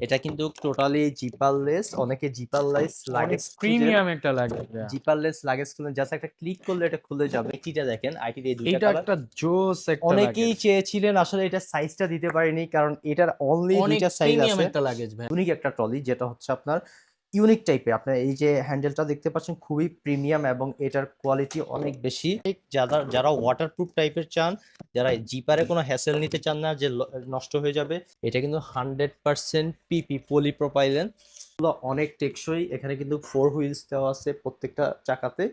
এটা কিন্তু টোটালি জিপারলেস অনেকে জিপারলেস লাগেজ প্রিমিয়াম একটা লাগে জিপারলেস লাগেজ খুলে জাস্ট একটা ক্লিক করলে এটা খুলে যাবে। এটা দেখেন আইটি দিয়ে দুইটা এটা একটা জোস একটা অনেকেই চেয়েছিলেন আসলে এটা সাইজটা দিতে পারিনি কারণ এটার অনলি দুইটা সাইজ প্রিমিয়াম আছে। একটা লাগেজ ভাই। ইউনিক একটা ট্রলি যেটা হচ্ছে আপনার ইউনিক টাইপের আপনার এই যে হ্যান্ডেলটা দেখতে পাচ্ছেন খুবই প্রিমিয়াম এবং এটার কোয়ালিটি অনেক বেশি। যারা যারা ওয়াটারপ্রুফ টাইপের চান যারা জিপারে কোনো হ্যাসেল নিতে চান না যে নষ্ট হয়ে যাবে এটা কিন্তু হান্ড্রেড পার্সেন্ট পিপি পলিপ্রোপাইলেন অনেক টেকসই এখানে কিন্তু ফোর হুইলস দেওয়া আছে প্রত্যেকটা চাকাতে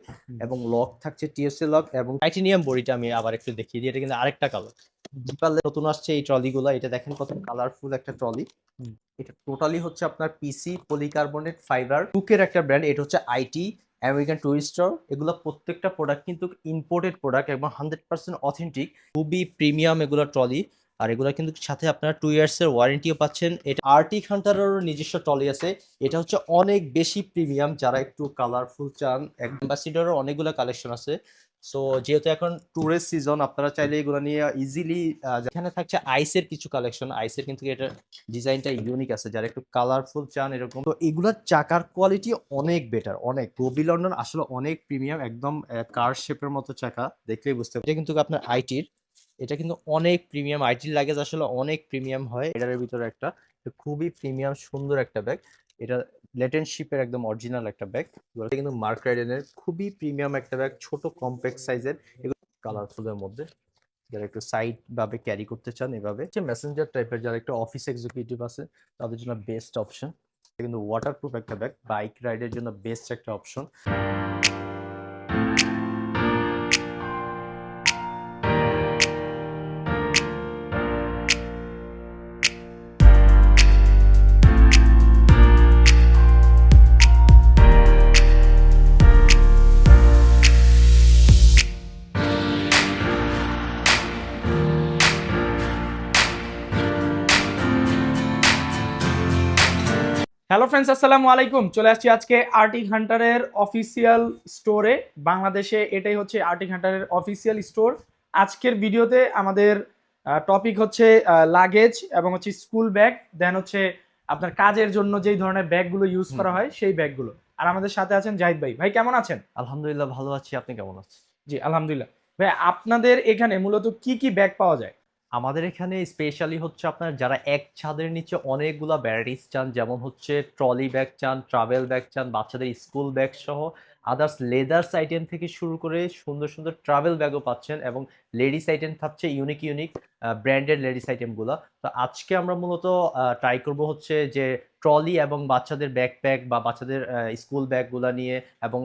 এবং লক থাকছে টিএসসি লক এবং টাইটেনিয়াম বডিটা আমি আবার একটু দেখিয়ে দিই এটা কিন্তু আরেকটা কালার জিপারলে নতুন আসছে এই ট্রলিগুলো এটা দেখেন কত কালারফুল একটা ট্রলি এটা টোটালি হচ্ছে আপনার পিসি পলিকার্বনেট ফাইবার টুকের একটা ব্র্যান্ড এটা হচ্ছে আইটি আমেরিকান টুরিস্টার এগুলো প্রত্যেকটা প্রোডাক্ট কিন্তু ইম্পোর্টেড প্রোডাক্ট এবং হান্ড্রেড পার্সেন্ট অথেন্টিক খুবই প্রিমিয়াম এগুলো ট্রলি আর এগুলো কিন্তু সাথে আপনারা টু ইয়ার্সের ওয়ারেন্টিও পাচ্ছেন। এটা আর্টিক হান্টারেরও নিজস্ব ট্রলি আছে। এটা হচ্ছে অনেক বেশি প্রিমিয়াম যারা একটু কালারফুল চান অ্যাম্বাসিডারও অনেকগুলো কালেকশন আছে। সো যেহেতু এখন ট্যুরিস্ট সিজন আপনারা চাইলে এগুলো নিয়ে ইজিলি এখানে থাকছে আইসের কিছু কালেকশন আইসের কিন্তু এটা ডিজাইনটা ইউনিক আছে, যারা একটু কালারফুল চান এরকম। তো এগুলোর চাকার কোয়ালিটি অনেক বেটার অনেক। গোবি লন্ডন আসলে অনেক প্রিমিয়াম একদম কার শেপের মতো চাকা, দেখলেই বুঝতে পারবেন। এটা কিন্তু আপনার আইটির এটা কিন্তু অনেক প্রিমিয়াম আইটির লাগেজ আসলে অনেক প্রিমিয়াম হয়। এটার ভিতরে একটা, খুবই প্রিমিয়াম সুন্দর একটা ব্যাগ এটা লেটেনশিপের একদম অরিজিনাল একটা ব্যাগ এগুলো কিন্তু মার্ক রাইডেনের খুবই প্রিমিয়াম একটা ব্যাগ ছোট কম্প্যাক্ট সাইজের এগুলো কালারফুলের মধ্যে। যারা একটু সাইড ভাবে ক্যারি করতে চান এভাবে। যে মেসেঞ্জার টাইপের যারা একটা অফিস এক্সিকিউটিভ আছে, তাদের জন্য বেস্ট অপশন কিন্তু ওয়াটারপ্রুফ একটা ব্যাগ বাইক রাইডের জন্য বেস্ট একটা অপশন হ্যালো ফ্রেন্ডস আসসালামু আলাইকুম। চলে আসছি আজকে আর্টিক হান্টারের অফিসিয়াল স্টোরে বাংলাদেশে এটাই হচ্ছে আর্টিক হান্টারের অফিসিয়াল স্টোর আজকের ভিডিওতে আমাদের টপিক হচ্ছে লাগেজ এবং হচ্ছে স্কুল ব্যাগ দেন হচ্ছে আপনার কাজের জন্য যেই ধরনের ব্যাগগুলো ইউজ করা হয় সেই ব্যাগগুলো। আর আমাদের সাথে আছেন জাহিদ ভাই। ভাই কেমন আছেন? আলহামদুলিল্লাহ ভালো আছি। আপনি কেমন আছেন? জি আলহামদুলিল্লাহ। ভাই আপনাদের এখানে মূলত কি কি ব্যাগ পাওয়া যায়? আমাদের এখানে স্পেশালি হচ্ছে আপনার যারা এক ছাদের নিচে অনেকগুলা ভ্যারাইটিস চান, যেমন হচ্ছে ট্রলি ব্যাগ চান ট্রাভেল ব্যাগ চান, বাচ্চাদের স্কুল ব্যাগ সহ আদার্স লেদার্স আইটেম থেকে শুরু করে সুন্দর সুন্দর ট্রাভেল ব্যাগও পাচ্ছেন এবং লেডিস আইটেম থাকছে ইউনিক ইউনিক ব্র্যান্ডেড লেডিস আইটেমগুলো তো আজকে আমরা মূলত ট্রাই করব হচ্ছে যে ট্রলি এবং বাচ্চাদের ব্যাকপ্যাক বা বাচ্চাদের স্কুল ব্যাগগুলো নিয়ে এবং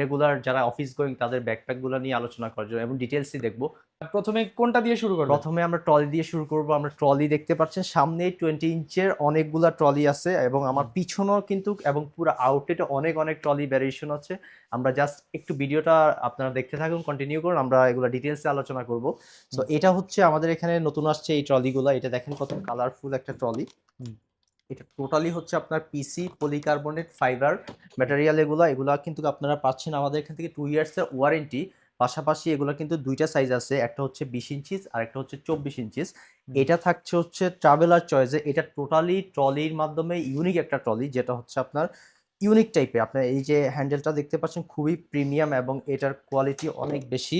রেগুলার যারা অফিস গোয়িং তাদের ব্যাকপ্যাকগুলো নিয়ে আলোচনা করার জন্য। এবং ডিটেলসই দেখব। প্রথমে কোনটা দিয়ে শুরু করব? প্রথমে আমরা ট্রলি দিয়ে শুরু করব। আমরা ট্রলি দেখতে পাচ্ছেন সামনে টোয়েন্টি ইঞ্চের অনেকগুলা ট্রলি আছে এবং আমার পিছনেও কিন্তু এবং পুরো আউটলেটে অনেক অনেক ট্রলি ভ্যারিয়েশন আছে। আমরা জাস্ট একটু ভিডিওটা আপনারা দেখতে থাকুন কন্টিনিউ করুন আমরা এগুলো ডিটেলসে আলোচনা করব। তো এটা হচ্ছে আমাদের এখানে নতুন আসছে এই ট্রলিগুলো। এটা দেখেন কত কালারফুল একটা ট্রলি। এটা টোটালি হচ্ছে আপনার পিসি পলিকার্বনেট ফাইবার ম্যাটেরিয়াল এগুলো। এগুলো কিন্তু আপনারা পাচ্ছেন আমাদের এখান থেকে টু ইয়ার্সের ওয়ারেন্টি পাশাপাশি এগুলো কিন্তু দুইটা সাইজ আছে একটা হচ্ছে বিশ ইঞ্চিস আর একটা হচ্ছে চব্বিশ ইঞ্চিস এটা থাকছে হচ্ছে ট্রাভেলার চয়েসে এটা টোটালি ট্রলির মাধ্যমে ইউনিক একটা ট্রলি যেটা হচ্ছে আপনার ইউনিক টাইপের আপনার এই যে হ্যান্ডেলটা দেখতে পাচ্ছেন খুবই প্রিমিয়াম এবং এটার কোয়ালিটি অনেক বেশি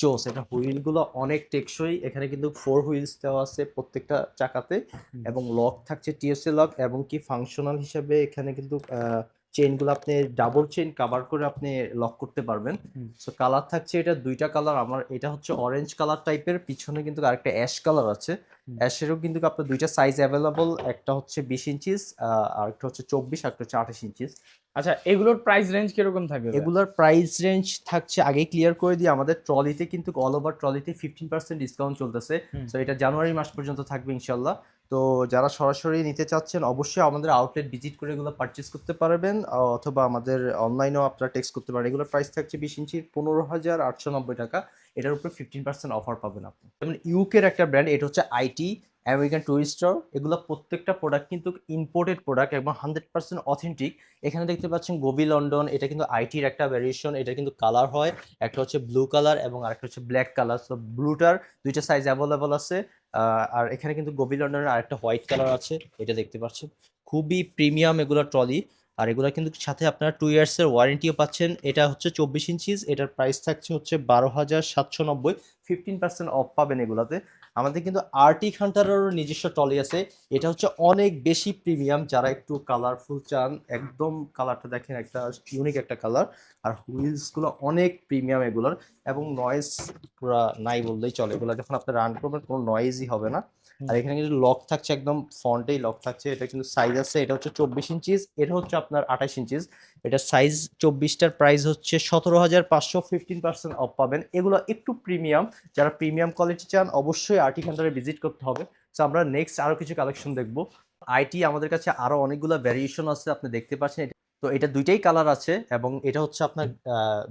চোস। এটা হুইলগুলো অনেক টেকসই এখানে কিন্তু ফোর হুইলস দেওয়া আছে প্রত্যেকটা চাকাতে এবং লক থাকছে টিএসএ লক এবং কি ফাংশনাল হিসেবে এখানে কিন্তু চেইনগুলো আপনি ডাবল চেইন কভার করে আপনি লক করতে পারবেন। সো কালার থাকছে এটা দুইটা কালার আমার এটা হচ্ছে অরেঞ্জ কালার টাইপের পিছনে কিন্তু আরেকটা অ্যাশ কালার আছে। অ্যাশেরও কিন্তু আপনার দুইটা সাইজ অ্যাভেলেবল একটা হচ্ছে বিশ ইঞ্চিস আর একটা হচ্ছে চব্বিশ আর একটা হচ্ছে আঠাশ ইঞ্চিস আচ্ছা এগুলোর প্রাইস রেঞ্জ কীরকম থাকবে? এগুলোর প্রাইস রেঞ্জ থাকছে আগে ক্লিয়ার করে দিই আমাদের ট্রলিতে কিন্তু অল ওভার ট্রলিতে ফিফটিন পার্সেন্ট ডিসকাউন্ট চলতেছে। সো এটা জানুয়ারি মাস পর্যন্ত থাকবে ইনশাল্লাহ তো যারা সরাসরি নিতে চাচ্ছেন, অবশ্যই আমাদের আউটলেট ভিজিট করে এগুলো পারচেস করতে পারবেন অথবা আমাদের অনলাইনেও আপনারা টেক্সট করতে পারেন। এগুলোর প্রাইস থাকছে বিশ ইঞ্চির পনেরো হাজার আটশো নব্বই টাকা। এটার উপরে ফিফটিন পার্সেন্ট অফার পাবেন আপনি। যেমন ইউকের একটা ব্র্যান্ড এটা হচ্ছে আইটি আমেরিকান টুরিস্টার এগুলো প্রত্যেকটা প্রোডাক্ট কিন্তু ইম্পোর্টেড প্রোডাক্ট এবং হান্ড্রেড পার্সেন্ট অথেন্টিক এখানে দেখতে পাচ্ছেন গোবি লন্ডন এটা কিন্তু আইটির একটা ভ্যারিয়েশন এটা কিন্তু কালার হয়। একটা হচ্ছে ব্লু কালার এবং আরেকটা হচ্ছে ব্ল্যাক কালার সো ব্লুটার দুইটা সাইজ অ্যাভেলেবল আছে। আর এখানে কিন্তু গোবি লন্ডনের আরেকটা হোয়াইট কালার আছে, এটা দেখতে পাচ্ছেন। খুবই প্রিমিয়াম এগুলো ট্রলি আর এগুলো কিন্তু সাথে আপনারা টু ইয়ার্সের ওয়ারেন্টিও পাচ্ছেন। এটা হচ্ছে চব্বিশ ইঞ্চিস এটার প্রাইস থাকছে হচ্ছে বারো হাজার সাতশো নব্বই। ফিফটিন পার্সেন্ট অফ পাবেন এগুলোতে। আমাদের কিন্তু আর্টিক হান্টারেরও নিজস্ব ট্রলি আছে। এটা হচ্ছে অনেক বেশি প্রিমিয়াম যারা একটু কালারফুল চান, একদম কালারটা দেখেন, একটা ইউনিক একটা কালার আর হুইলসগুলো অনেক প্রিমিয়াম এগুলোর। এবং নয়েজ পুরা নাই বললেই চলে। এগুলো যখন আপনি রান করবেন, কোনো নয়েজই হবে না। আর এখানে কিন্তু লক থাকছে একদম ফ্রন্টেই লক থাকছে। এটা কিন্তু সাইজ আছে, এটা হচ্ছে চব্বিশ ইঞ্চিস এটা হচ্ছে আপনার আঠাশ ইঞ্চিস এটা সাইজ চব্বিশটার প্রাইস হচ্ছে সতেরো হাজার পাঁচশো ফিফটিন পার্সেন্ট অফ পাবেন। এগুলো একটু প্রিমিয়াম যারা প্রিমিয়াম কোয়ালিটি চান অবশ্যই আর্টি সেন্টারে ভিজিট করতে হবে। তো আমরা নেক্সট আরও কিছু কালেকশন দেখব। আইটি আমাদের কাছে আরও অনেকগুলো ভ্যারিয়েশন আছে, আপনি দেখতে পাচ্ছেন। তো এটা দুইটাই কালার আছে এবং এটা হচ্ছে আপনার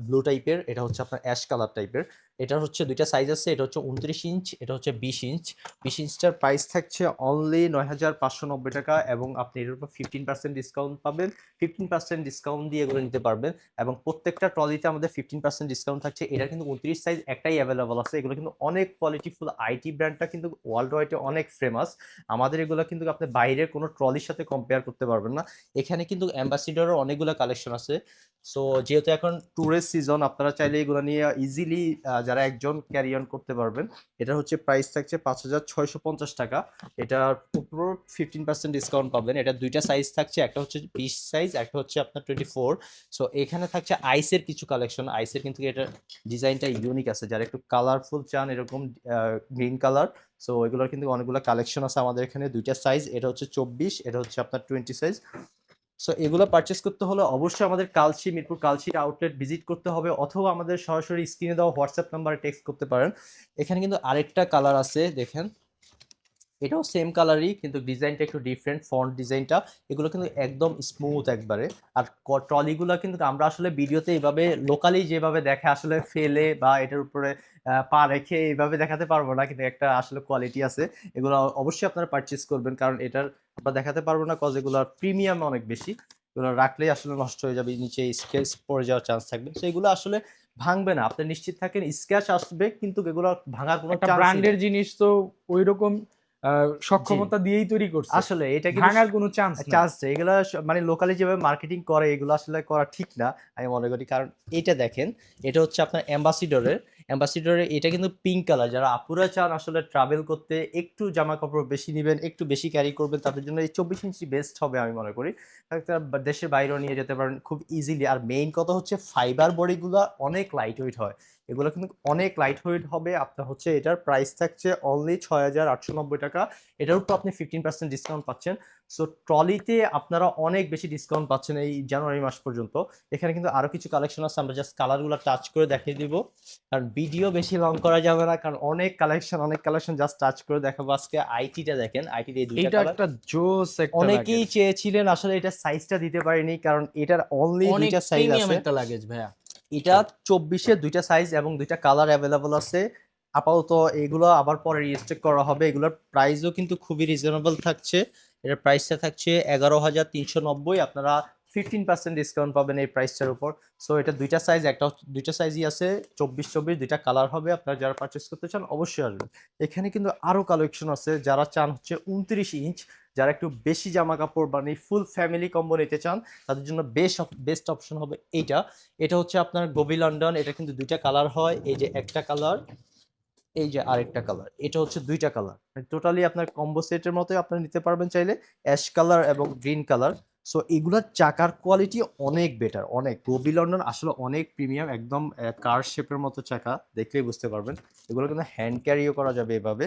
ব্লু টাইপের এটা হচ্ছে আপনার অ্যাশ কালার টাইপের এটা হচ্ছে দুইটা সাইজ আছে, এটা হচ্ছে উনত্রিশ ইঞ্চ এটা হচ্ছে বিশ ইঞ্চ বিশ ইঞ্চটার প্রাইস থাকছে অনলি নয় হাজার পাঁচশো নব্বই টাকা এবং আপনি এর উপর ফিফটিন পার্সেন্ট ডিসকাউন্ট পাবেন। ফিফটিন পার্সেন্ট ডিসকাউন্ট দিয়ে এগুলো নিতে পারবেন এবং প্রত্যেকটা ট্রলিতে আমাদের ফিফটিন পার্সেন্ট ডিসকাউন্ট থাকছে। এটা কিন্তু উনত্রিশ সাইজ একটাই অ্যাভেলেবল আছে। এগুলো কিন্তু অনেক কোয়ালিটিফুল আইটি ব্র্যান্ডটা কিন্তু ওয়ার্ল্ড ওয়াইডে অনেক ফেমাস আমাদের এগুলো কিন্তু আপনি বাইরের কোনো ট্রলির সাথে কম্পেয়ার করতে পারবেন না। এখানে কিন্তু অ্যাম্বাসিডারও অনেকগুলো কালেকশন আছে। সো যেহেতু এখন ট্যুরিস্ট সিজন আপনারা চাইলে এগুলো নিয়ে ইজিলি যারা একজন ক্যারি অন করতে পারবেন এটা হচ্ছে প্রাইস থাকছে পাঁচ হাজার ছয়শো পঞ্চাশ টাকা। এটার উপর ফিফটিন পার্সেন্ট ডিসকাউন্ট পাবেন। এটা দুইটা সাইজ থাকছে, একটা হচ্ছে বিশ সাইজ একটা হচ্ছে আপনার টোয়েন্টি ফোর সো এখানে থাকছে আইসের কিছু কালেকশন আইসের কিন্তু এটা ডিজাইনটা ইউনিক আছে। যারা একটু কালারফুল চান, এরকম গ্রিন কালার সো এগুলোর কিন্তু অনেকগুলো কালেকশন আছে আমাদের এখানে। দুইটা সাইজ এটা হচ্ছে চব্বিশ, এটা হচ্ছে আপনার টোয়েন্টি সাইজ সো এগুলো পারচেস করতে হলে অবশ্যই আমাদের কালচি মিরপুর কালশি আউটলেট ভিজিট করতে হবে অথবা আমাদের সরাসরি স্ক্রিনে দেওয়া হোয়াটসঅ্যাপ নাম্বারে টেক্সট করতে পারেন। এখানে কিন্তু আরেকটা কালার আছে, দেখেন। এটাও সেম কালারই কিন্তু ডিজাইনটা একটু ডিফারেন্ট ফন্ট ডিজাইনটা এগুলো কিন্তু একদম স্মুথ একবারে। আর ট্রলিগুলো কিন্তু আমরা আসলে ভিডিওতে এইভাবে লোকালি যেভাবে দেখে আসলে ফেলে বা এটার উপরে পা রেখে এইভাবে দেখাতে পারব না কিন্তু একটা আসলে কোয়ালিটি আছে। এগুলো অবশ্যই আপনারা পারচেস করবেন কারণ এটার আমরা দেখাতে পারব না কজ এগুলোর প্রিমিয়াম অনেক বেশি। এগুলো রাখলেই আসলে নষ্ট হয়ে যাবে নিচে স্কেচ পড়ে যাওয়ার চান্স থাকবে। তো এগুলো আসলে ভাঙবে না আপনি নিশ্চিত থাকেন স্ক্র্যাচ আসবে কিন্তু এগুলো ভাঙার কোনো ব্র্যান্ডের জিনিস তো ওই রকম সক্ষমতা দিয়েই তৈরি করছে। আসলে এটা কিন্তু ভাঙার কোনো চান্স চান্স নেই। এগুলো মানে লোকালি যেভাবে মার্কেটিং করে এগুলো আসলে করা ঠিক না আমি মনে করি। কারণ এটা দেখেন এটা হচ্ছে আপনার অ্যাম্বাসিডরের অ্যাম্বাসিডরের এটা কিন্তু পিঙ্ক কালার যারা আপুরা চান আসলে ট্রাভেল করতে একটু জামা কাপড় বেশি নেবেন একটু বেশি ক্যারি করবেন তাদের জন্য এই চব্বিশ ইঞ্চি বেস্ট হবে আমি মনে করি। তারা দেশের বাইরেও নিয়ে যেতে পারেন খুব ইজিলি আর মেইন কথা হচ্ছে ফাইবার বডিগুলো অনেক লাইট ওয়েট হয়। এগুলো কিন্তু অনেক লাইট ওয়েট হবে। আপনার হচ্ছে এটার প্রাইস থাকছে অনলি ছয় হাজার আটশো নব্বই টাকা। এটার উপর আপনি ফিফটিন পার্সেন্ট ডিসকাউন্ট পাচ্ছেন। সো ট্রলিতে আপনারা অনেক বেশি ডিসকাউন্ট পাচ্ছেন এই জানুয়ারি মাস পর্যন্ত। এখানে কিন্তু আরও কিছু কালেকশন আছে আমরা জাস্ট কালারগুলো টাচ করে দেখিয়ে দিব। কারণ ভিডিও বেশি লং করা যাবে না কারণ অনেক কালেকশন অনেক কালেকশন জাস্ট টাচ করে দেখাবো আজকে আইটিটা দেখেন। দুইটা এটা একটা জোস একটা অনেকেই চেয়েছিলেন আসলে এটা সাইজটা দিতে পারিনি কারণ এটার অনলি দুইটা সাইজ আছে। একটা লাগেজ ভাইয়া। এটা চব্বিশে দুইটা সাইজ এবং দুইটা কালার অ্যাভেলেবল আছে। আপাতত এগুলো আবার পরে রিস্টেক করা হবে। এগুলোর প্রাইসও কিন্তু খুবই রিজনেবল থাকছে। এটার প্রাইসটা থাকছে এগারো হাজার তিনশো নব্বই। আপনারা ফিফটিন পার্সেন্ট ডিসকাউন্ট পাবেন এই প্রাইসটার উপর। সো এটা দুইটা সাইজ একটা দুইটা সাইজই আছে চব্বিশ চব্বিশ দুইটা কালার হবে। আপনারা যারা পারচেস করতে চান, অবশ্যই আসবেন। এখানে কিন্তু আরও কালেকশন আছে, যারা চান হচ্ছে উনত্রিশ ইঞ্চ যারা একটু বেশি জামা কাপড় মানে ফুল ফ্যামিলি কম্বো নিতে চান, তাদের জন্য বেস্ট বেস্ট অপশন হবে এইটা। এটা হচ্ছে আপনার গোবি লন্ডন এটা কিন্তু দুইটা কালার হয়। এই যে একটা কালার এই যে আরেকটা কালার এটা হচ্ছে দুইটা কালার টোটালি আপনার কম্বো সেটের মতোই আপনারা নিতে পারবেন চাইলে অ্যাশ কালার এবং গ্রিন কালার সো এগুলোর চাকার কোয়ালিটি অনেক বেটার অনেক। গোবি লন্ডন আসলে অনেক প্রিমিয়াম একদম কার শেপের মতো চাকা, দেখলেই বুঝতে পারবেন। এগুলো কিন্তু হ্যান্ড ক্যারিও করা যাবে এভাবে।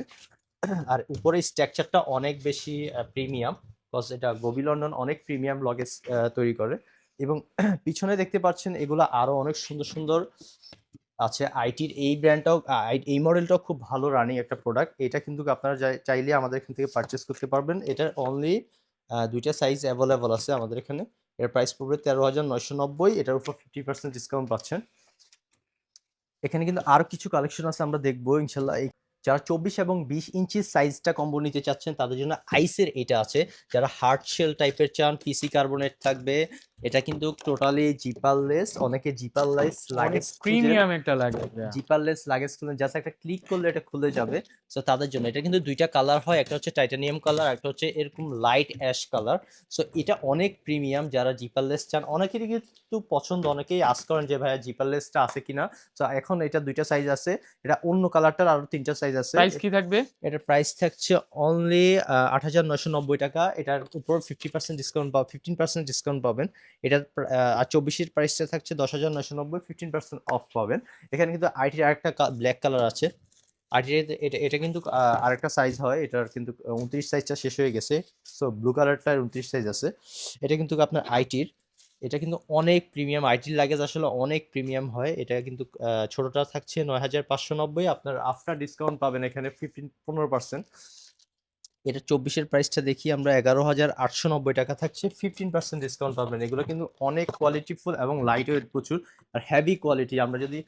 আর উপরে স্ট্রাকচারটা অনেক বেশি প্রিমিয়াম বিকজ এটা গোবি লন্ডন অনেক প্রিমিয়াম লগেজ তৈরি করে। এবং পিছনে দেখতে পাচ্ছেন, এগুলো আরও অনেক সুন্দর সুন্দর আছে। আইটির এই ব্র্যান্ডটাও এই মডেলটাও খুব ভালো রানিং একটা প্রোডাক্ট এটা কিন্তু আপনারা চাই- চাইলে আমাদের এখান থেকে পারচেস করতে পারবেন। এটার অনলি দুইটা সাইজ অ্যাভেলেবল আছে আমাদের এখানে। এর প্রাইস পড়বে তেরো হাজার নয়শো নব্বই। এটার উপর ফিফটি পার্সেন্ট ডিসকাউন্ট পাচ্ছেন। এখানে কিন্তু আরও কিছু কালেকশন আছে আমরা দেখব, ইনশাল্লাহ। এই যারা চব্বিশ এবং বিশ ইঞ্চির সাইজটা কম্বো নিতে চাচ্ছেন, তাদের জন্য আইসের এটা আছে। যারা হার্ড শেল টাইপের চান পিসি কার্বনেট থাকবে এটা কিন্তু টোটালি জিপারলেস অনেকে জিপারলেস লাগেজ প্রিমিয়াম একটা লাগে জিপারলেস লাগেজ খুলে জাস্ট একটা ক্লিক করলে এটা খুলে যাবে। সো তাদের জন্য এটা কিন্তু দুইটা কালার হয় একটা হচ্ছে টাইটানিয়াম কালার একটা হচ্ছে এরকম লাইট অ্যাশ কালার সো এটা অনেক প্রিমিয়াম যারা জিপারলেস চান। অনেকেরই কিন্তু পছন্দ অনেকেই আস করেন যে ভাইয়া জিপারলেসটা আছে কিনা? সো এখন এটা দুইটা সাইজ আছে এটা অন্য কালারটার আরও তিনটা সাইজ আছে। প্রাইস কি থাকবে? এটার প্রাইস থাকছে অনলি আট হাজার নয়শো নব্বই টাকা। এটার উপর ফিফটি পার্সেন্ট ডিসকাউন্ট পাবেন ফিফটিন পার্সেন্ট ডিসকাউন্ট পাবেন। প্র- আর চব্বিশের প্রাইসটা থাকছে দশ হাজার নয়শো নব্বই ফিফটিন পার্সেন্ট অফ পাবেন। এখানে কিন্তু আইটির আরেকটা ব্ল্যাক কালার আছে। আইটির এটা এটা কিন্তু আরেকটা সাইজ হয়। এটার কিন্তু উনত্রিশ সাইজটা শেষ হয়ে গেছে। সো ব্লু কালারটার উনত্রিশ সাইজ আছে। এটা কিন্তু আপনার আইটির এটা কিন্তু অনেক প্রিমিয়াম আইটির লাগেজ আসলে অনেক প্রিমিয়াম হয়। এটা কিন্তু ছোটটা থাকছে নয় হাজার পাঁচশো নব্বই। আপনার আফটার ডিসকাউন্ট পাবেন এখানে ফিফটিন পনেরো পার্সেন্ট এটা চব্বিশের প্রাইসটা দেখি আমরা, এগারো হাজার আটশো নব্বই টাকা থাকছে। ফিফটিন পার্সেন্ট ডিসকাউন্ট পাবেন। এগুলো কিন্তু অনেক কোয়ালিটিফুল এবং লাইট ওয়েট প্রচুর আর হেভি কোয়ালিটি আমরা যদি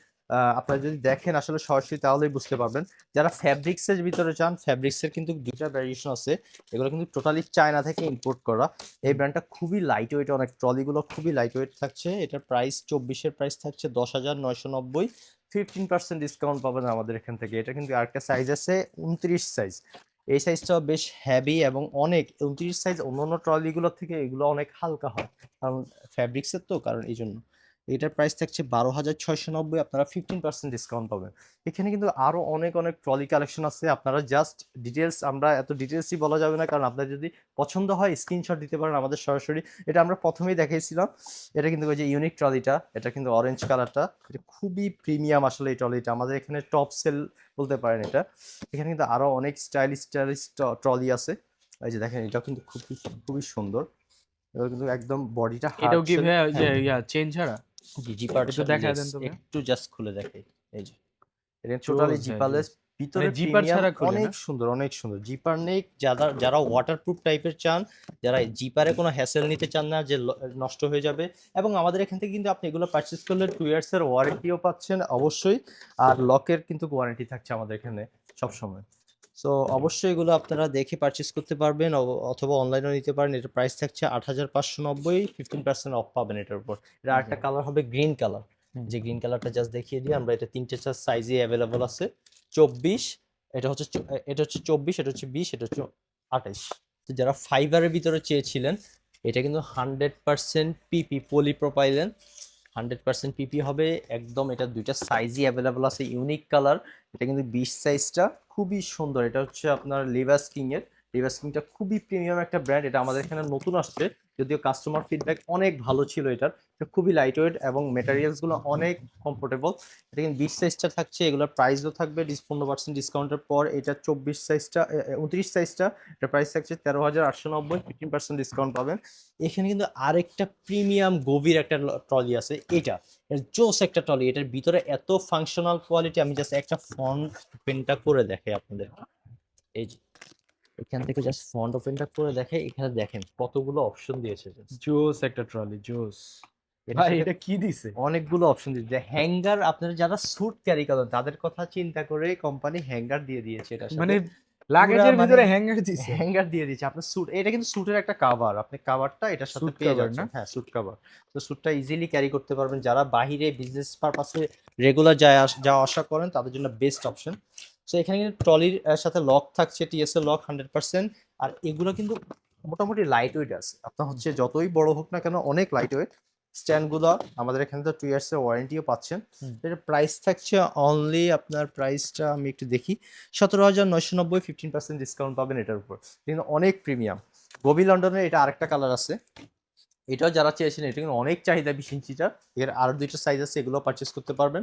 আপনারা যদি দেখেন আসলে সরাসরি তাহলেই বুঝতে পারবেন। যারা ফ্যাব্রিক্সের ভিতরে চান ফ্যাব্রিক্সের কিন্তু দুইটা ভ্যারিয়েশন আছে। এগুলো কিন্তু টোটালি চায়না থেকে ইম্পোর্ট করা। এই ব্র্যান্ডটা খুবই লাইট ওয়েট অনেক ট্রলিগুলো খুবই লাইট ওয়েট থাকছে। এটার প্রাইস চব্বিশের প্রাইস থাকছে দশ হাজার নয়শো নব্বই। ফিফটিন পার্সেন্ট ডিসকাউন্ট পাবেন আমাদের এখান থেকে। এটা কিন্তু আরেকটা সাইজ আছে, উনত্রিশ সাইজ এই সাইজটাও বেশ হ্যাভি এবং অনেক, উনত্রিশ সাইজ অন্য অন্য ট্রলিগুলোর থেকে এগুলো অনেক হালকা হয়। কারণ ফ্যাব্রিক্সের তো, কারণ এই জন্য এটার প্রাইস থাকছে বারো হাজার ছয়শো নব্বই আপনারা ফিফটিন পার্সেন্ট ডিসকাউন্ট পাবেন। এখানে কিন্তু আরও অনেক অনেক ট্রলি কালেকশন আছে। আপনারা জাস্ট ডিটেলস আমরা এত ডিটেলসই বলা যাবে না কারণ আপনার যদি পছন্দ হয় স্ক্রিনশট দিতে পারেন আমাদের সরাসরি। এটা আমরা প্রথমেই দেখাইছিলাম। এটা কিন্তু ওই যে ইউনিক ট্রলিটা এটা কিন্তু অরেঞ্জ কালারটা এটা খুবই প্রিমিয়াম আসলে এই ট্রলিটা আমাদের এখানে টপ সেল বলতে পারেন এটা। এখানে কিন্তু আরও অনেক স্টাইলিশ স্টাইলিশ ট্রলি আছে। এই যে দেখেন এটা কিন্তু খুবই খুবই সুন্দর। কিন্তু একদম বডিটা এটাও কি ভাইয়া ওই যে ইয়া চেঞ্জ ছাড়া জিপার একটু দেখায় দেন তো একটু জাস্ট খুলে দেখে এই যে এটা টোটালি জিপারলেস ভিতরে মানে জিপার ছাড়া অনেক সুন্দর অনেক সুন্দর। জিপার নেই যারা যারা ওয়াটারপ্রুফ টাইপের চান যারা জিপারে কোনো হ্যাসেল নিতে চান না যে নষ্ট হয়ে যাবে। এবং আমাদের এখান থেকে কিন্তু আপনি এগুলো পারচেস করলে টু ইয়ার্স এর ওয়ারেন্টিও পাচ্ছেন অবশ্যই। আর লকের কিন্তু ওয়ারেন্টি থাকছে আমাদের এখানে সবসময়। সো অবশ্যই এগুলো আপনারা দেখে পারচেস করতে পারবেন অথবা অনলাইনেও নিতে পারেন। এটার প্রাইস থাকছে আট হাজার পাঁচশো নব্বই ফিফটিন পার্সেন্ট অফ পাবেন এটার উপর। এটা আরেকটা কালার হবে গ্রিন কালার যে গ্রিন কালারটা জাস্ট দেখিয়ে দিই আমরা এটা তিনটে চার সাইজে অ্যাভেলেবল আছে। চব্বিশ এটা হচ্ছে এটা হচ্ছে চব্বিশ এটা হচ্ছে বিশ এটা হচ্ছে আঠাইশ। তো যারা ফাইবারের ভিতরে চেয়েছিলেন এটা কিন্তু hundred percent PP polypropylene hundred percent PP হবে একদম এটা দুইটা সাইজই অ্যাভেলেবল আছে ইউনিক কালার এটা কিন্তু বিশ সাইজটা খুবই সুন্দর। এটা হচ্ছে আপনার লিভার কিং লিভাস কিংটা খুবই প্রিমিয়াম একটা ব্র্যান্ড এটা আমাদের এখানে নতুন আসছে। যদিও কাস্টমার ফিডব্যাক অনেক ভালো ছিল এটার। এটা খুবই লাইট ওয়েট এবং মেটেরিয়ালসগুলো অনেক কমফোর্টেবল এটা কিন্তু বিশ সাইজটা থাকছে, এগুলোর প্রাইসও থাকবে। পনেরো পার্সেন্ট ডিসকাউন্টের পর এটা চব্বিশ সাইজটা উনত্রিশ সাইজটা এটা প্রাইস থাকছে তেরো হাজার আটশো নব্বই ফিফটিন পার্সেন্ট ডিসকাউন্ট পাবেন। এখানে কিন্তু আরেকটা প্রিমিয়াম গভীর একটা ট্রলি আছে, এটা। জোস একটা ট্রলি এটার ভিতরে এত ফাংশনাল কোয়ালিটি আমি জাস্ট একটা ফন্ট পেনটা করে দেখাই আপনাদের এই যে। এখান থেকে জাস্ট ফন্ট ওপেনটা করে দেখে এখানে দেখেন কতগুলো অপশন দিয়েছে জোস একটা ট্রলি জোস। ভাই এটা কি দিছে? অনেকগুলো অপশন দিয়েছে। হ্যাঙ্গার আপনারা যারা স্যুট ক্যারি করেন তাদের কথা চিন্তা করে কোম্পানি হ্যাঙ্গার দিয়ে দিয়েছে এটা মানে লাগেজের পুরা ভিতরে মানে- হ্যাঙ্গার দিছে। হ্যাঙ্গার দিয়ে দিয়েছে। আপনার স্যুট এটা কিন্তু স্যুটের একটা কাভার আপনি কাভারটা এটার সাথে পেয়ে যাচ্ছেন। না? হ্যাঁ স্যুট কাভার তো স্যুটটা ইজিলি ক্যারি করতে পারবেন। যারা বাইরে বিজনেস পারপাসে রেগুলার যায় যাওয়া আসা করেন তাদের জন্য বেস্ট অপশন সো এখানে কিন্তু ট্রলির সাথে লক থাকছে টিএসএল লক হান্ড্রেড পার্সেন্ট আর এগুলো কিন্তু মোটামুটি লাইট ওয়েট আছে। আপনার হচ্ছে যতই বড় হোক না কেন অনেক লাইট ওয়েট স্ট্যান্ডগুলো আমাদের এখানে তো টু ইয়ার্স এর ওয়ারেন্টিও পাচ্ছেন। এটার প্রাইস থাকছে অনলি আপনার প্রাইসটা আমি একটু দেখি। সতেরো হাজার নয়শো নব্বই ফিফটিন পার্সেন্ট ডিসকাউন্ট পাবেন এটার উপর। কিন্তু অনেক প্রিমিয়াম গভীর লন্ডনের এটা আরেকটা কালার আছে। এটাও যারা চেয়েছেন এটা কিন্তু অনেক চাহিদা বিশ ইঞ্চিটা এর আরও দুইটা সাইজ আছে এগুলো পারচেস করতে পারবেন।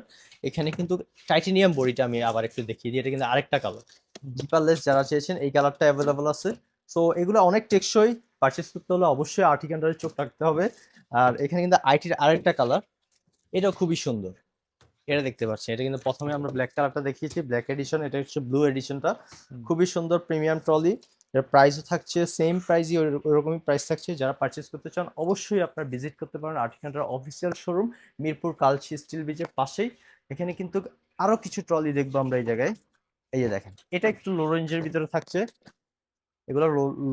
এখানে কিন্তু টাইটেনিয়াম বডিটা আমি আবার একটু দেখিয়ে দিই এটা কিন্তু আরেকটা কালার জিপারলেস যারা চেয়েছেন এই কালারটা অ্যাভেলেবল আছে। সো এগুলো অনেক টেকসই। পারচেস করতে হলে অবশ্যই আর্টি কান্ডারে চোখ রাখতে হবে। আর এখানে কিন্তু আইটির আরেকটা কালার এটাও খুবই সুন্দর। এটা দেখতে পাচ্ছেন এটা কিন্তু প্রথমে আমরা ব্ল্যাক কালারটা দেখিয়েছি। ব্ল্যাক এডিশন এটা হচ্ছে ব্লু এডিশনটা খুবই সুন্দর প্রিমিয়াম ট্রলি এর প্রাইসও থাকছে সেম প্রাইসই ওরকমই প্রাইস থাকছে। যারা পারচেস করতে চান, অবশ্যই আপনারা ভিজিট করতে পারেন আর্টিকান্টার official showroom Mirpur Kalshi steel ব্রিজের পাশেই। এখানে কিন্তু আরও কিছু ট্রলি দেখব আমরা এই জায়গায়। এই যে দেখেন, এটা একটু লো রেঞ্জের ভিতরে থাকছে। এগুলো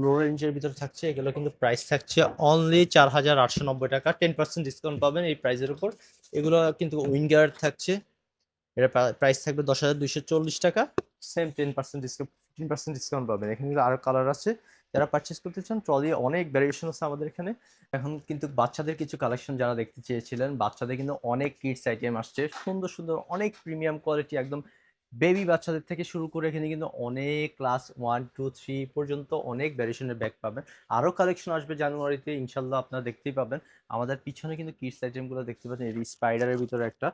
লো রেঞ্জের ভিতরে থাকছে। এগুলো কিন্তু প্রাইস থাকছে অনলি চার হাজার আটশো নব্বই টাকা। টেন পার্সেন্ট ডিসকাউন্ট পাবেন এই প্রাইসের উপর। এগুলো কিন্তু উইঙ্গার থাকছে। এটা প্রাইস থাকবে দশ হাজার দুইশো চল্লিশ টাকা। Same ten percent discount fifteen percent discount পাবেন। এখানে কিন্তু আরও কালার আছে। যারা পারচেস করতে চান ট্রলি অনেক ভ্যারিয়েশন আছে আমাদের এখানে। এখন কিন্তু বাচ্চাদের কিছু কালেকশন যারা দেখতে চেয়েছিলেন, বাচ্চাদের কিন্তু অনেক কিডস আইটেম আসছে। সুন্দর সুন্দর, অনেক প্রিমিয়াম কোয়ালিটি একদম বেবি বাচ্চাদের থেকে শুরু করে এখানে কিন্তু অনেক ক্লাস ওয়ান টু থ্রি পর্যন্ত অনেক ভ্যারিয়েশনের ব্যাগ পাবেন। আরও কালেকশন আসবে জানুয়ারিতে, ইনশাল্লাহ আপনারা দেখতেই পাবেন। আমাদের পিছনে কিন্তু কিডস আইটেমগুলো দেখতে পাচ্ছেন, এই স্পাইডারের ভিতরে একটা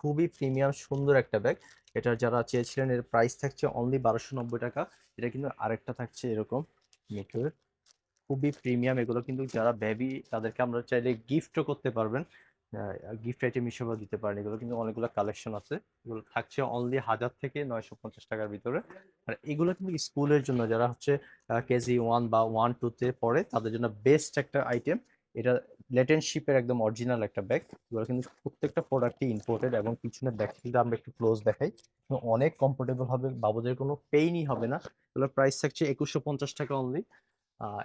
খুবই প্রিমিয়াম সুন্দর একটা ব্যাগ এটা যারা চেয়েছিলেন, এর প্রাইস থাকছে অনলি বারোশো নব্বই টাকা। এটা কিন্তু আরেকটা থাকছে এরকম মেট্রোর খুবই প্রিমিয়াম এগুলো কিন্তু যারা বেবি তাদেরকে আমরা চাইলে গিফটও করতে পারবেন। গিফট আইটেম হিসেবে দিতে পারেন। এগুলো কিন্তু অনেকগুলো কালেকশন আছে। এগুলো থাকছে অনলি হাজার থেকে নয়শো পঞ্চাশ টাকার ভিতরে। আর এগুলো কিন্তু স্কুলের জন্য, যারা হচ্ছে কেজি ওয়ান বা ওয়ান টুতে পড়ে, তাদের জন্য বেস্ট একটা আইটেম এটা লেটেনশিপের একদম অরিজিনাল একটা ব্যাগ এগুলো কিন্তু প্রত্যেকটা প্রোডাক্টই ইম্পোর্টেড এবং পিছনের ব্যাগ কিন্তু আমরা একটু ক্লোজ দেখাই। অনেক কমফোর্টেবল হবে, বাবুদের কোনো পেইনই হবে না। এগুলোর প্রাইস থাকছে একুশশো পঞ্চাশ টাকা অনলি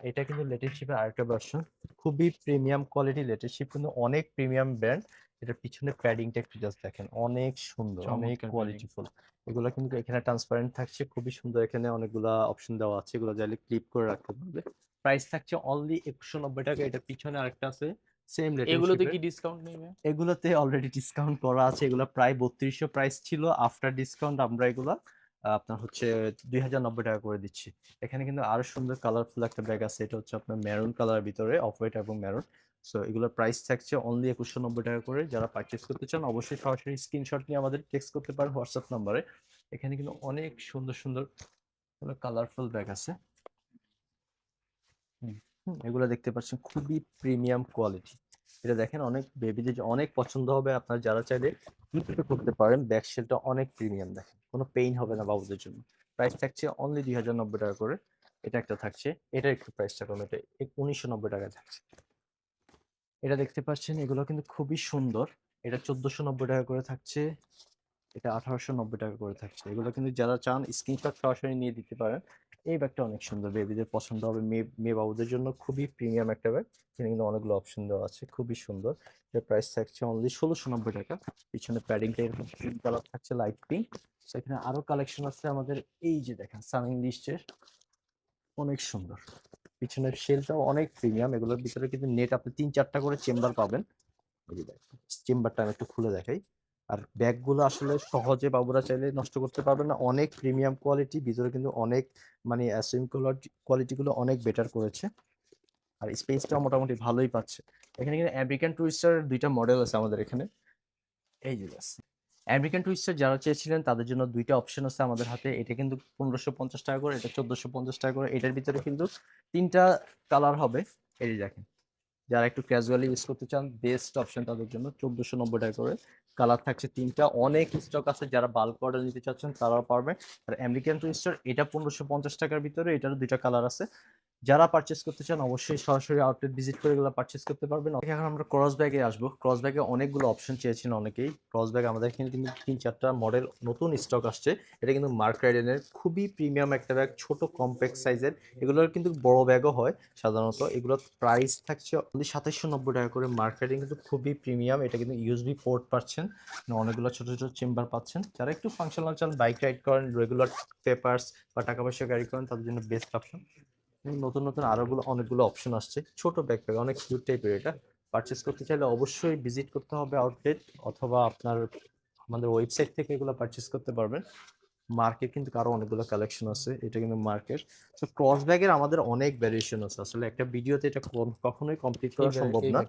এটা কিন্তু লেটেনশিপের আরেকটা ভার্সন খুবই প্রিমিয়াম কোয়ালিটি লেটেনশিপ কিন্তু অনেক প্রিমিয়াম ব্র্যান্ড এটার পিছনে প্যাডিংটা একটু জাস্ট দেখেন অনেক সুন্দর অনেক কোয়ালিটিফুল এগুলো কিন্তু এখানে ট্রান্সপারেন্ট থাকছে খুবই সুন্দর এখানে অনেকগুলা অপশন দেওয়া আছে এগুলো চাইলে ক্লিপ করে রাখতে পারবে। প্রাইস থাকছে অনলি একশো নব্বই টাকা এটার পিছনে আরেকটা আছে সেম এগুলোতে কি ডিসকাউন্ট নেবে? এগুলোতে অলরেডি ডিসকাউন্ট করা আছে এগুলো প্রায় বত্রিশশো প্রাইস ছিল আফটার ডিসকাউন্ট আমরা এগুলো আপনার হচ্ছে দুই হাজার নব্বই টাকা করে দিচ্ছি। এখানে কিন্তু আরও সুন্দর কালারফুল একটা ব্যাগ আছে। এটা হচ্ছে আপনার মেরুন কালার ভিতরে অফ হোয়াইট এবং মেরুন সো এগুলোর প্রাইস থাকছে অনলি একুশশো নব্বই টাকা করে। যারা পারচেস করতে চান, অবশ্যই সরাসরি স্ক্রিনশট নিয়ে আমাদের টেক্সট করতে পারেন হোয়াটসঅ্যাপ নাম্বারে এখানে কিন্তু অনেক সুন্দর সুন্দর কালারফুল ব্যাগ আছে। এগুলো দেখতে পাচ্ছেন খুবই প্রিমিয়াম কোয়ালিটি এটা দেখেন অনেক বেবিদের অনেক পছন্দ হবে আপনার যারা চাইলে গিফট করতে পারেন। ব্যাক শেলটা অনেক প্রিমিয়াম দেখেন, কোনো পেইন হবে না বাবুদের জন্য। প্রাইস থাকছে অনলি দুই হাজার নব্বই টাকা করে, এটা একটা থাকছে এটা একটু প্রাইসটা কম এটা উনিশশো নব্বই টাকা থাকছে। এটা দেখতে পাচ্ছেন, এগুলো কিন্তু খুবই সুন্দর, এটা চোদ্দশো নব্বই টাকা করে থাকছে, এটা আঠারোশো নব্বই টাকা করে থাকছে। এগুলো কিন্তু যারা চান স্ক্রিনশট সরাসরি নিয়ে দিতে পারেন। এই ব্যাগটা অনেক সুন্দর। বেবিদের পছন্দ হবে। মেয়ে মেয়ে বাবুদের জন্য খুবই প্রিমিয়াম একটা ব্যাগ এখানে কিন্তু অনেকগুলো অপশন দেওয়া আছে। খুবই সুন্দর। এর প্রাইস থাকছে অনলি ষোলোশো নব্বই টাকা। পিছনে প্যাডিংটা এরকম পিঙ্ক কালার থাকছে লাইট পিঙ্ক সেখানে আরও কালেকশন আছে আমাদের এই যে দেখেন সান ইংলিশের অনেক সুন্দর। পিছনের শেলটাও অনেক প্রিমিয়াম এগুলোর ভিতরে কিন্তু নেট আপনি তিন চারটা করে চেম্বার পাবেন। চেম্বারটা আমি একটু খুলে দেখাই। আর ব্যাগগুলো আসলে সহজে বাবুরা চাইলে নষ্ট করতে পারবে না। অনেক প্রিমিয়াম কোয়ালিটি ভিতরে কিন্তু অনেক মানে কোয়ালিটিগুলো অনেক বেটার করেছে। আর স্পেসটাও মোটামুটি ভালোই পাচ্ছে। এখানে কিন্তু আমেরিকান টুরিস্টার দুইটা মডেল আছে আমাদের এখানে। এই যে আমেরিকান টুরিস্টার যারা চেয়েছিলেন, তাদের জন্য দুইটা অপশন আছে আমাদের হাতে। এটা কিন্তু পনেরোশো পঞ্চাশ টাকা করে, এটা চোদ্দোশো পঞ্চাশ টাকা করে। এটার ভিতরে কিন্তু তিনটা কালার হবে। এই দেখেন, যারা একটু ক্যাজুয়ালি ইউজ করতে চান বেস্ট অপশন তাদের জন্য চোদ্দোশো নব্বই টাকা করে। কালার থাকছে তিনটা। অনেক স্টক আছে যারা বাল্ক অর্ডার নিতে চাচ্ছেন, তারাও পারবেন আর আমেরিকান টুইস্টার এটা পনেরোশো পঞ্চাশ টাকার ভিতরে, এটারও দুইটা কালার আছে। যারা পারচেস করতে চান, অবশ্যই সরাসরি আউটলেট ভিজিট করে এগুলো পারচেস করতে পারবেন। এখন আমরা ক্রস ব্যাগে আসব। ক্রস ব্যাগে অনেকগুলো অপশন চেয়েছেন অনেকেই। ক্রস ব্যাগ আমাদের এখানে কিন্তু তিন, চারটা মডেল নতুন স্টক আসছে। এটা কিন্তু মার্ক রাইডেনের খুবই প্রিমিয়াম একটা ব্যাগ ছোট কম্প্যাক্ট সাইজের এগুলোর কিন্তু বড় ব্যাগও হয় সাধারণত। এগুলোর প্রাইস থাকছে সাতাশশো নব্বই টাকা করে। মার্ক রাইডিং কিন্তু খুবই প্রিমিয়াম এটা কিন্তু ইউএসবি পোর্ট পাচ্ছেন। অনেকগুলো ছোট ছোট চেম্বার পাচ্ছেন। যারা একটু ফাংশনাল চান বাইক রাইড করেন রেগুলার পেপার্স বা টাকা পয়সা গাড়ি করেন, তাদের জন্য বেস্ট অপশন নতুন নতুন আরোগুলো অনেকগুলো অপশন আসছে। ছোট ব্যাকপ্যাক অনেক কিউট টাইপের এটা। পারচেস করতে চাইলে অবশ্যই ভিজিট করতে হবে আউটলেট অথবা আপনার আমাদের ওয়েবসাইট থেকে এগুলো পারচেস করতে পারবেন। মার্কেট কিন্তু আরও অনেকগুলো কালেকশন আছে এটা কিন্তু মার্কেট তো ক্রস ব্যাগের আমাদের অনেক ভ্যারিয়েশন আছে। আসলে একটা ভিডিওতে এটা কখনোই কমপ্লিট করা সম্ভব না।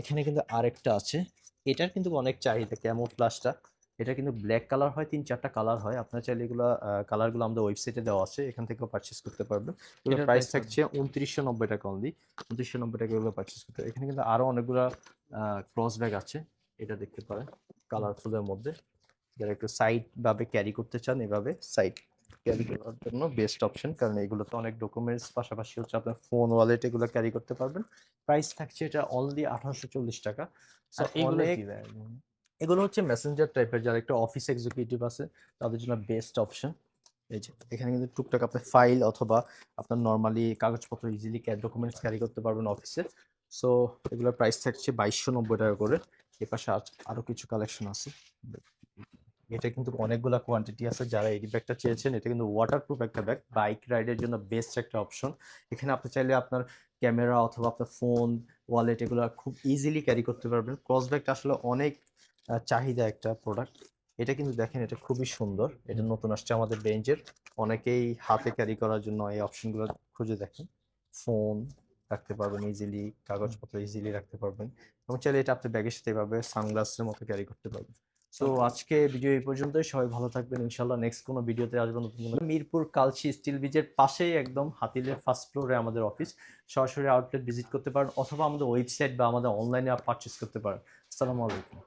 এখানে কিন্তু আরেকটা আছে। এটার কিন্তু অনেক চাহিদা ক্যামো প্লাসটা এটা কিন্তু ব্ল্যাক কালার হয় তিন চারটা কালার হয়। আপনার চাইলে এগুলো কালারগুলো আমাদের ওয়েবসাইটে দেওয়া আছে এখান থেকেও পারচেস করতে পারবেন। এগুলোর প্রাইস থাকছে উনত্রিশশো নব্বই টাকা অনলি উনত্রিশশো নব্বই টাকা এগুলো পারচেস করতে এখানে কিন্তু আরও অনেকগুলো ক্রস ব্যাগ আছে। এটা দেখতে পারেন কালারফুলের মধ্যে। যারা একটু সাইড ভাবে ক্যারি করতে চান এভাবে সাইড ক্যারি করার জন্য বেস্ট অপশন কারণ এগুলো তো অনেক ডকুমেন্টস পাশাপাশি হচ্ছে আপনার ফোন ওয়ালেট এগুলো ক্যারি করতে পারবেন। প্রাইস থাকছে এটা অনলি আঠারোশো চল্লিশ টাকা। এগুলো এগুলো হচ্ছে মেসেঞ্জার টাইপের যারা একটা অফিস এক্সিকিউটিভ আছে, তাদের জন্য বেস্ট অপশন এই যে, এখানে কিন্তু টুকটাক আপনার ফাইল অথবা আপনার নর্মালি কাগজপত্র ইজিলি ডকুমেন্টস ক্যারি করতে পারবেন অফিসে সো এগুলোর প্রাইস থাকছে বাইশশো নব্বই টাকা করে। এ পাশে আজ- আরও কিছু কালেকশন আছে। এটা কিন্তু অনেকগুলা কোয়ান্টিটি আছে, যারা এই ব্যাগটা চেয়েছেন, এটা কিন্তু ওয়াটারপ্রুফ একটা ব্যাগ বাইক রাইডের জন্য বেস্ট একটা অপশন এখানে আপনি চাইলে আপনার ক্যামেরা অথবা আপনার ফোন ওয়ালেট এগুলো খুব ইজিলি ক্যারি করতে পারবেন। ক্রস ব্যাগটা আসলে অনেক চাহিদা একটা প্রোডাক্ট এটা কিন্তু দেখেন এটা খুবই সুন্দর। এটা নতুন আসছে আমাদের রেঞ্জের অনেকেই হাতে ক্যারি করার জন্য এই অপশনগুলো খুঁজে দেখেন। ফোন রাখতে পারবেন ইজিলি কাগজপত্র ইজিলি রাখতে পারবেন। এবং চাইলে এটা আপনি ব্যাগের সাথে এভাবে সানগ্লাসের মতো ক্যারি করতে পারবেন। সো আজকে ভিডিও এই পর্যন্তই। সবাই ভালো থাকবেন। ইনশাল্লাহ নেক্সট কোনো ভিডিওতে আসবেন নতুন মিরপুর কালচি স্টিল ব্রিজের পাশেই একদম হাতিলের ফার্স্ট ফ্লোরে আমাদের অফিস সরাসরি আউটলেট ভিজিট করতে পারেন অথবা আমাদের ওয়েবসাইট বা আমাদের অনলাইনে পারচেস করতে পারেন। আসসালামু আলাইকুম।